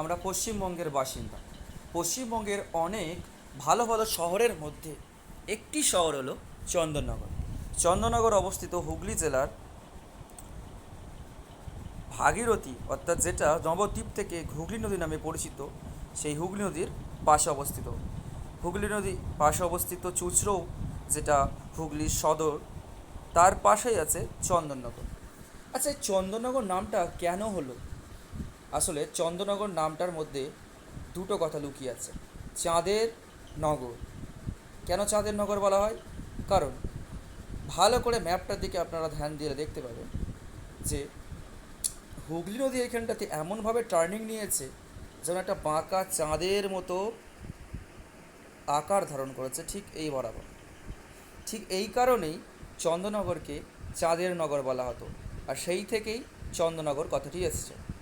আমরা পশ্চিমবঙ্গের বাসিন্দা। পশ্চিমবঙ্গের অনেক ভালো ভালো শহরের মধ্যে একটি শহর হলো চন্দননগর। চন্দননগর অবস্থিত হুগলি জেলার ভাগীরথী, অর্থাৎ যেটা নবদ্বীপ থেকে হুগলি নদী নামে পরিচিত, সেই হুগলি নদীর পাশে অবস্থিত। হুগলি নদী পাশে অবস্থিত চুচরো, যেটা হুগলির সদর, তার পাশেই আছে চন্দননগর। আচ্ছা এই চন্দননগর নামটা কেন হলো? আসলে চন্দননগর নামটার মধ্যে দুটো কথা লুকিয়ে আছে। চাঁদের নগর। কেন চাঁদের নগর বলা হয়? কারণ ভালো করে ম্যাপটার দিকে আপনারা ধ্যান দিয়ে দেখতে পাবেন যে হুগলি নদী এখানটাতে এমনভাবে টার্নিং নিয়েছে যেন একটা বাঁকা চাঁদের মতো আকার ধারণ করেছে ঠিক এই বরাবর। ঠিক এই কারণেই চন্দননগরকে চাঁদের নগর বলা হতো। আর সেই থেকেই চন্দ্রনগর কথাটি এসেছে।